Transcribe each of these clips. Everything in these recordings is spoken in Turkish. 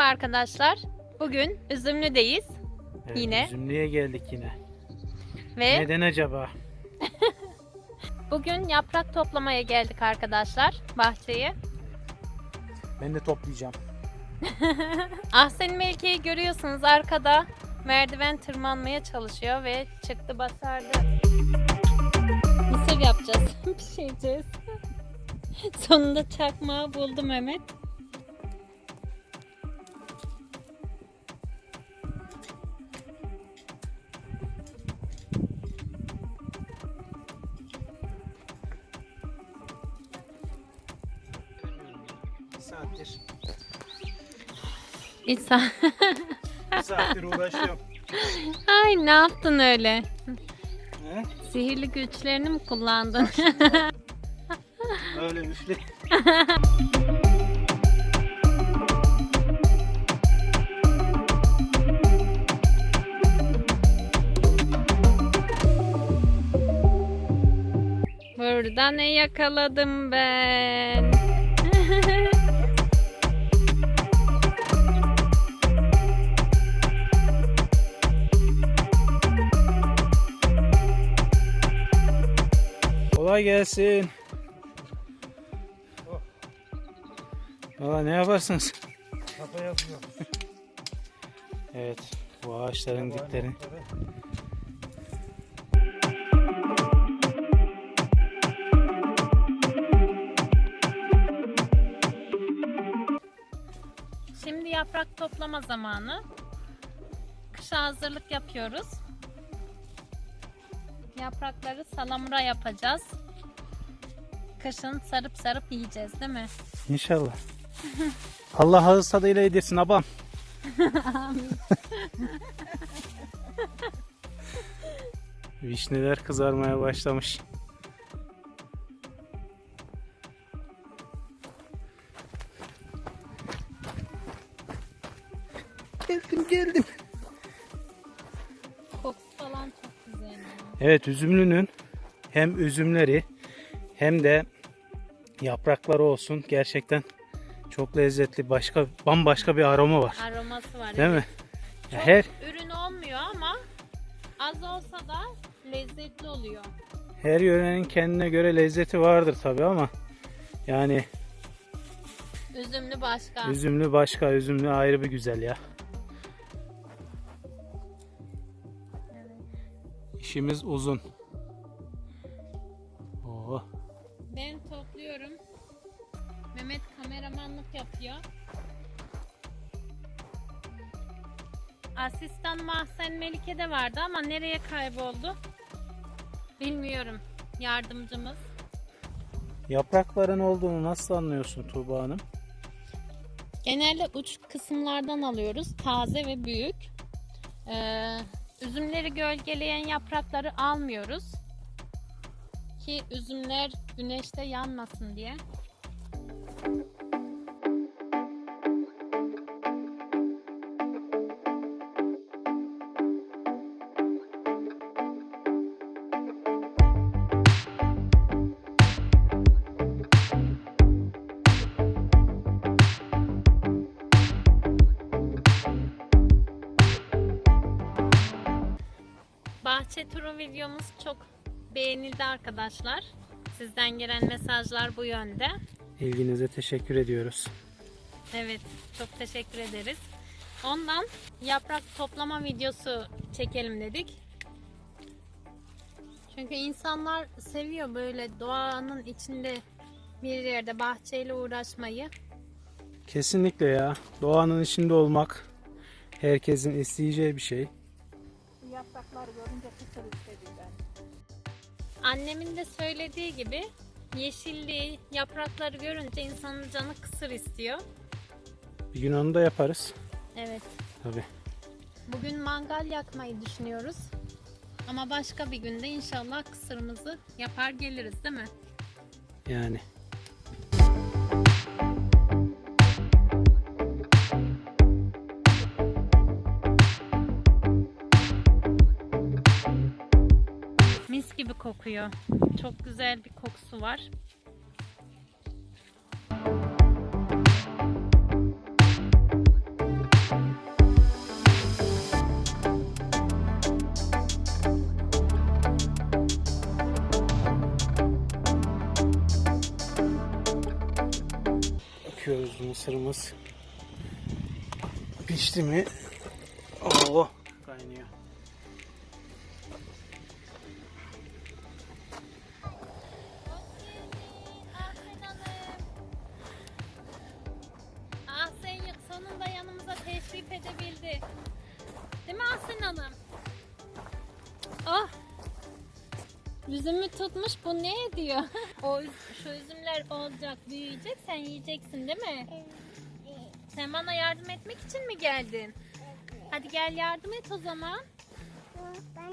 Merhaba arkadaşlar. Bugün Üzümlü'deyiz Evet, Yine. Üzümlü'ye geldik yine. ve Neden acaba? bugün yaprak toplamaya geldik arkadaşlar bahçeye. Ben de toplayacağım. Ahsen Melike'yi görüyorsunuz arkada merdiven tırmanmaya çalışıyor ve çıktı basardı. Mısır yapacağız. Pişireceğiz. Sonunda çakmağı buldu Mehmet. Bir saattir. İsa. Bir saattir uğraşıyorum. Ay ne yaptın öyle? He? Sihirli güçlerini mi kullandın? Öyle üfle. Burada ne yakaladım ben? Kolay gelsin. Valla ne yaparsınız? Kafa yapıyor. Evet, bu ağaçların diplerini. Şimdi yaprak toplama zamanı. Kışa hazırlık yapıyoruz. Yaprakları salamura yapacağız. Kışın sarıp sarıp yiyeceğiz değil mi? İnşallah. Allah ağız tadıyla yedirsin abam. Vişneler kızarmaya başlamış. Geldim geldim. Kokusu falan çok güzel. Evet üzümlünün hem üzümleri hem de yaprakları olsun gerçekten çok lezzetli başka bambaşka bir aroma var. Aroması var. Değil mi? Çok Her ürün olmuyor ama az olsa da lezzetli oluyor. her yörenin kendine göre lezzeti vardır tabi ama yani Üzümlü başka. üzümlü başka üzümlü ayrı bir güzel ya. İşimiz uzun. Vardı ama nereye kayboldu? Bilmiyorum. Yardımcımız. Yaprakların olduğunu nasıl anlıyorsun Tuğba Hanım? Genelde uç kısımlardan alıyoruz. Taze ve büyük. Ee, üzümleri gölgeleyen yaprakları almıyoruz. Ki üzümler güneşte yanmasın diye. Videomuz çok beğenildi arkadaşlar. Sizden gelen mesajlar bu yönde. İlginize teşekkür ediyoruz. Evet, çok teşekkür ederiz. Ondan yaprak toplama videosu çekelim dedik. Çünkü insanlar seviyor böyle doğanın içinde bir yerde bahçeyle uğraşmayı. Kesinlikle ya. Doğanın içinde olmak herkesin isteyeceği bir şey. Yaprakları görünce kısır ben. Annemin de söylediği gibi yeşilliği, yaprakları görünce insanın canı kısır istiyor. Bir gün onu da yaparız. Evet. Tabii. Bugün mangal yakmayı düşünüyoruz. Ama başka bir günde inşallah kısırımızı yapar geliriz değil mi? Yani. Kokuyor. Çok güzel bir kokusu var. Bakıyoruz mısırımız. Pişti mi? Oo, kaynıyor. Sonunda teşrif edebildi. Değil mi Ahsen Hanım? Oh. Yüzümü tutmuş bu ne diyor? o şu üzümler olacak, büyüyecek, sen yiyeceksin değil mi? Sen bana yardım etmek için mi geldin? Hadi gel yardım et o zaman. Ben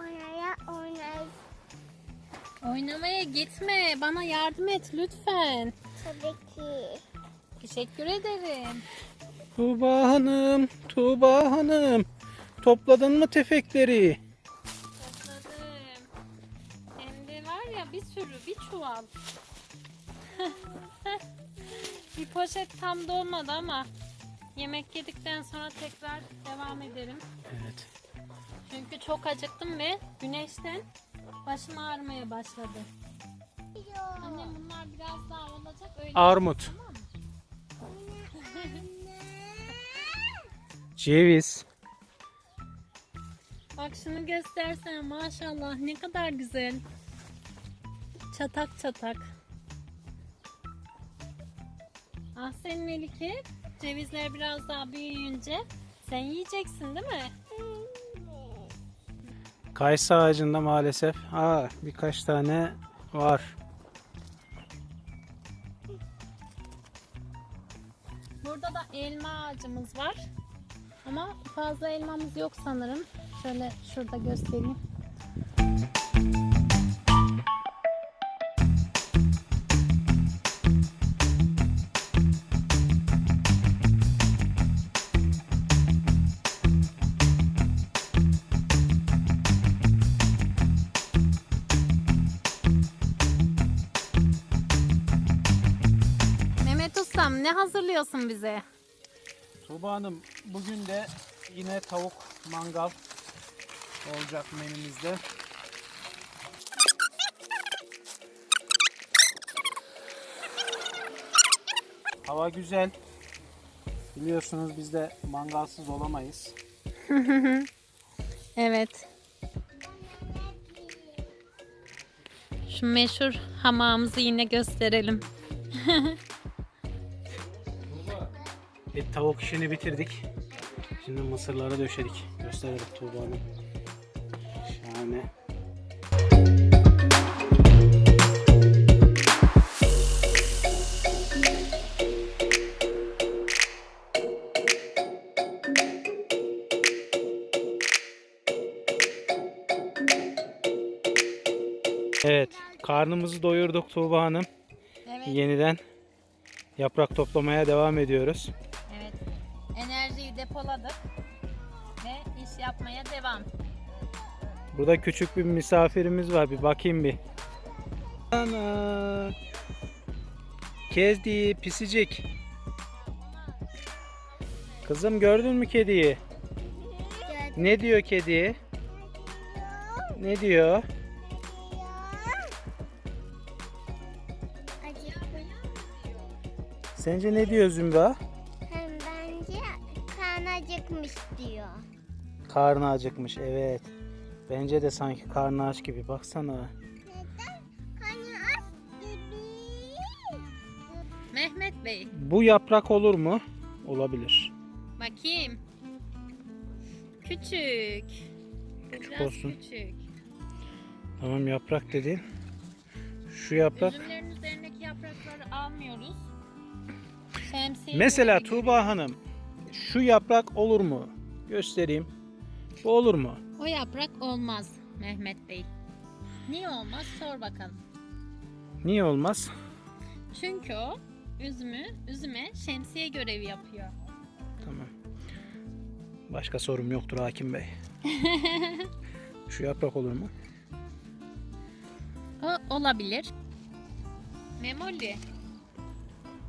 oynaya oynayız Oynamaya gitme. Bana yardım et lütfen. tabii ki. Teşekkür ederim. Tuğba Hanım, Tuğba Hanım. Topladın mı tefekleri? Topladım. Hem de var ya bir sürü, bir çuval. bir poşet tam dolmadı ama yemek yedikten sonra tekrar devam edelim. Evet. Çünkü çok acıktım ve güneşten başım ağrımaya başladı. Annem bunlar biraz daha olacak öyle. Armut. Tamam mı? Ceviz. Bak şunu göstersen maşallah ne kadar güzel. Çatak çatak. Ah sen Melike, cevizler biraz daha büyüyünce sen yiyeceksin değil mi? Kayısı ağacında maalesef aa, birkaç tane var. Burada da elma ağacımız var. Ama fazla elmamız yok sanırım. Şöyle şurada göstereyim. Mehmet Ustam ne hazırlıyorsun bize? Tuğba Hanım bugün de yine tavuk mangal olacak menümüzde. Hava güzel. Biliyorsunuz biz de mangalsız olamayız. Evet. Şu meşhur hamamımızı yine gösterelim. Et tavuk işini bitirdik. Şimdi mısırları döşedik. Gösterelim Tuğba Hanım. Şahane. Evet, karnımızı doyurduk Tuğba Hanım. Evet. Yeniden yaprak toplamaya devam ediyoruz. Burada küçük bir misafirimiz var. Bir bakayım bir. Ana. Kedi, pisicik. Kızım gördün mü kediyi? Ne diyor kedi? Ne diyor? Sence ne diyor Zümra? Bence karnı acıkmış diyor. Karnı acıkmış evet. Bence de sanki karnı aç gibi. Baksana. Neden? Kanı aç gibi. Mehmet Bey Bu yaprak olur mu? Olabilir. bakayım. Küçük. Küçük biraz olsun. küçük. Tamam yaprak dedin. Şu yaprak. Üzümlerin üzerindeki yaprakları almıyoruz. Şemsiye Mesela Tuğba Hanım şu yaprak olur mu? Göstereyim. Bu olur mu? O yaprak olmaz Mehmet Bey. Niye olmaz sor bakalım. Niye olmaz? Çünkü o üzümü, üzüme şemsiye görevi yapıyor. Tamam. Başka sorum yoktur Hakim Bey. Şu yaprak olur mu? O olabilir. Memoli.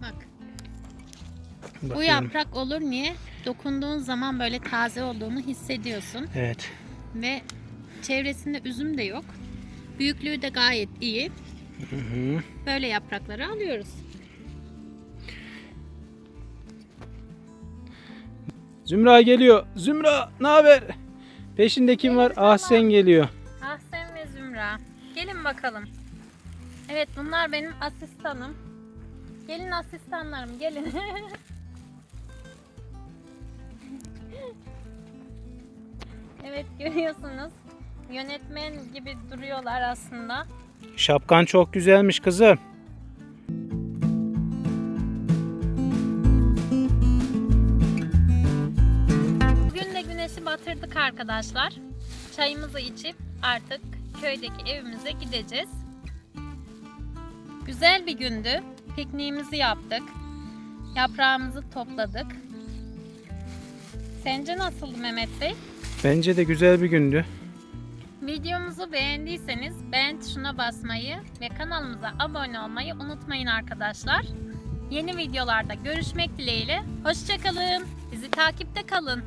Bak bu Bakıyorum. yaprak olur niye? Dokunduğun zaman böyle taze olduğunu hissediyorsun. Evet. Ve çevresinde üzüm de yok. Büyüklüğü de gayet iyi. Hı hı. Böyle yaprakları alıyoruz. Zümra geliyor. Zümra ne haber? Peşinde kim var? Gelin Ahsen geliyor. Ahsen ve Zümra. Gelin bakalım. Evet bunlar benim asistanım. Gelin asistanlarım gelin. evet görüyorsunuz. Yönetmen gibi duruyorlar aslında. Şapkan çok güzelmiş kızım. Bugün de güneşi batırdık arkadaşlar. Çayımızı içip artık köydeki evimize gideceğiz. Güzel bir gündü. Pikniğimizi yaptık. Yaprağımızı topladık. Sence nasıldı Mehmet Bey? Bence de güzel bir gündü. Videomuzu beğendiyseniz beğen tuşuna basmayı ve kanalımıza abone olmayı unutmayın arkadaşlar. Yeni videolarda görüşmek dileğiyle. Hoşçakalın. Bizi takipte kalın.